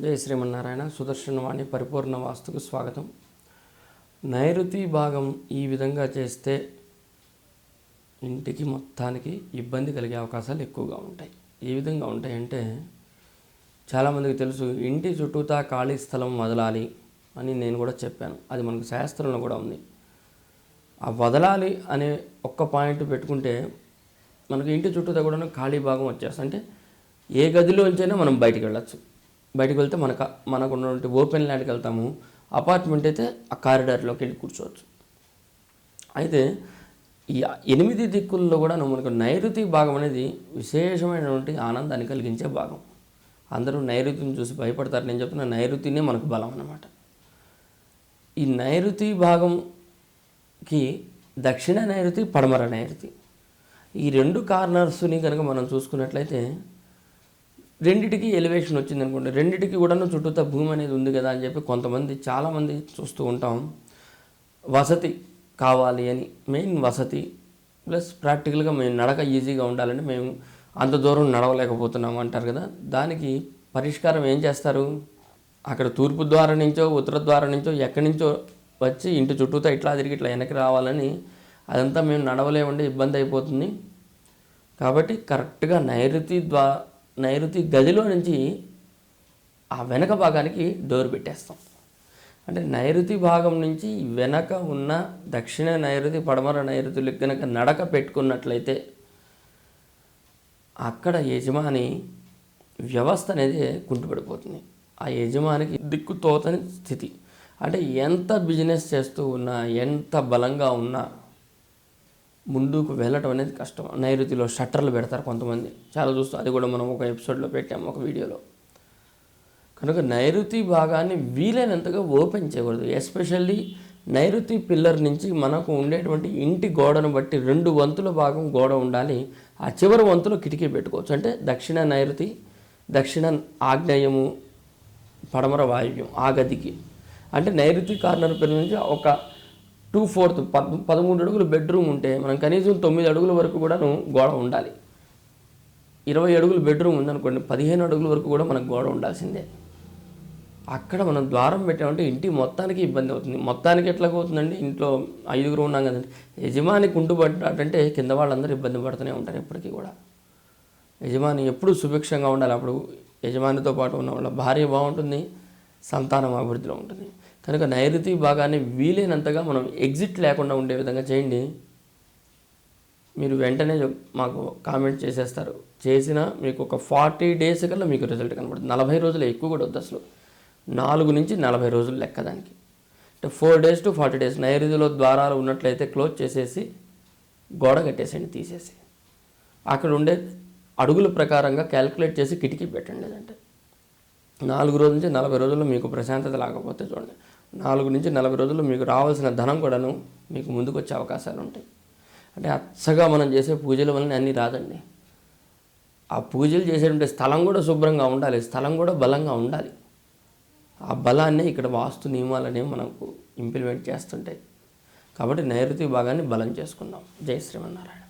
జై శ్రీమన్నారాయణ. సుదర్శనవాణి పరిపూర్ణ వాస్తుకు స్వాగతం. నైరుతి భాగం ఈ విధంగా చేస్తే ఇంటికి మొత్తానికి ఇబ్బంది కలిగే అవకాశాలు ఎక్కువగా ఉంటాయి. ఏ విధంగా ఉంటాయంటే చాలామందికి తెలుసు ఇంటి చుట్టూతా ఖాళీ స్థలం వదలాలి అని నేను కూడా చెప్పాను. అది మనకు శాస్త్రంలో కూడా ఉంది. ఆ వదలాలి అనే ఒక్క పాయింట్ పెట్టుకుంటే మనకు ఇంటి చుట్టూతా కూడా ఖాళీ భాగం వచ్చేస్తుంది. అంటే ఏ గదిలోంచైనా మనం బయటికి వెళ్ళచ్చు. బయటికి వెళ్తే మనకు మనకు ఉన్నటువంటి ఓపెన్ ల్యాండ్కి వెళ్తాము అపార్ట్మెంట్ అయితే ఆ కారిడార్లోకి వెళ్ళి కూర్చోవచ్చు. అయితే ఈ ఎనిమిది దిక్కుల్లో కూడా మనకు నైరుతి భాగం అనేది విశేషమైనటువంటి ఆనందాన్ని కలిగించే భాగం. అందరూ నైరుతిని చూసి భయపడతారు. నేను చెప్తున్న నైరుతినే మనకు బలం అన్నమాట. ఈ నైరుతి భాగంకి దక్షిణ నైరుతి పడమర నైరుతి. ఈ రెండు కార్నర్స్ని కనుక మనం చూసుకున్నట్లయితే రెండిటికి ఎలివేషన్ వచ్చింది అనుకోండి రెండిటికి కూడా చుట్టూతా భూమి అనేది ఉంది కదా అని చెప్పి కొంతమంది చాలామంది చూస్తూ ఉంటాం. వసతి కావాలి అని మెయిన్ వసతి ప్లస్ ప్రాక్టికల్గా మేము నడక ఈజీగా ఉండాలని మేము అంత దూరం నడవలేకపోతున్నాం అంటారు కదా. దానికి పరిష్కారం ఏం చేస్తారు? అక్కడ తూర్పు ద్వారం నుంచో ఉత్తర ద్వారం నుంచో ఎక్కడి నుంచో వచ్చి ఇంటి చుట్టూతో ఇట్లా తిరిగి ఇట్లా వెనక్కి రావాలని అదంతా మేము నడవలేమండి ఇబ్బంది అయిపోతుంది. కాబట్టి కరెక్ట్గా నైరుతి ద్వా నైరుతి గదిలో నుంచి ఆ వెనక భాగానికి డోర్ పెట్టేస్తాం. అంటే నైరుతి భాగం నుంచి వెనక ఉన్న దక్షిణ నైరుతి పడమర నైరుతులు కనుక నడక పెట్టుకున్నట్లయితే అక్కడ యజమాని వ్యవస్థ అనేది కుంటుపడిపోతుంది. ఆ యజమానికి దిక్కు తోతని స్థితి. అంటే ఎంత బిజినెస్ చేస్తూ ఉన్నా ఎంత బలంగా ఉన్నా ముందుకు వెళ్ళటం అనేది కష్టం. నైరుతిలో షట్టర్లు పెడతారు కొంతమంది. చాలా చూస్తాం అది కూడా మనం ఒక ఎపిసోడ్లో పెట్టాము ఒక వీడియోలో. కనుక నైరుతి భాగాన్ని వీలైనంతగా ఓపెన్ చేయకూడదు. ఎస్పెషల్లీ నైరుతి పిల్లర్ నుంచి మనకు ఉండేటువంటి ఇంటి గోడను బట్టి రెండు వంతుల భాగం గోడ ఉండాలి. ఆ చివరి వంతులో కిటికీ పెట్టుకోవచ్చు. అంటే దక్షిణ నైరుతి దక్షిణ ఆగ్నేయము పడమర వాయువ్యం ఆ గదికి. అంటే నైరుతి కార్నర్ పిల్లర్ నుంచి ఒక టూ ఫోర్త్ పద్ పదమూడు అడుగులు బెడ్రూమ్ ఉంటే మనం కనీసం తొమ్మిది అడుగుల వరకు కూడాను గోడ ఉండాలి. ఇరవై అడుగులు బెడ్రూమ్ ఉందనుకోండి పదిహేను అడుగుల వరకు కూడా మనకు గోడ ఉండాల్సిందే. అక్కడ మనం ద్వారం పెట్టామంటే ఇంటి మొత్తానికి ఇబ్బంది అవుతుంది. మొత్తానికి ఎట్లా అవుతుందండి ఇంట్లో ఐదుగురు ఉన్నాం కదండి. యజమాని కుంటుపడ్డాడంటే కింద వాళ్ళందరూ ఇబ్బంది పడుతూనే ఉంటారు ఎప్పటికీ కూడా. యజమాని ఎప్పుడు సుభిక్షంగా ఉండాలి. అప్పుడు యజమానితో పాటు ఉన్న వాళ్ళ భార్య బాగుంటుంది సంతానం అభివృద్ధిలో ఉంటుంది. కనుక నైరుతి భాగాన్ని వీలైనంతగా మనం ఎగ్జిట్ లేకుండా ఉండే విధంగా చేయండి. మీరు వెంటనే మాకు కామెంట్ చేసేస్తారు. చేసిన మీకు ఒక ఫార్టీ డేస్ కల్లా మీకు రిజల్ట్ కనబడుతుంది. నలభై రోజులు ఎక్కువ కూడా వద్దు అసలు. నాలుగు నుంచి నలభై రోజులు లెక్క దానికి. అంటే four days to forty days నైరుతిలో ద్వారాలు ఉన్నట్లయితే క్లోజ్ చేసేసి గోడ కట్టేసేయండి తీసేసి. అక్కడ ఉండే అడుగుల ప్రకారంగా క్యాలిక్యులేట్ చేసి కిటికీ పెట్టండి లేదంటే. నాలుగు రోజుల నుంచి నలభై రోజుల్లో మీకు ప్రశాంతత లేకపోతే చూడండి. నాలుగు నుంచి నలభై రోజులు మీకు రావాల్సిన ధనం కూడాను మీకు ముందుకు వచ్చే అవకాశాలు ఉంటాయి. అంటే అచ్చగా మనం చేసే పూజల వలన అన్నీ రాదండి. ఆ పూజలు చేసేటువంటి స్థలం కూడా శుభ్రంగా ఉండాలి స్థలం కూడా బలంగా ఉండాలి. ఆ బలాన్ని ఇక్కడ వాస్తు నియమాలనే మనకు ఇంప్లిమెంట్ చేస్తుంటాయి. కాబట్టి నైరుతి భాగాన్ని బలం చేసుకుందాం. జై శ్రీమన్నారాయణ.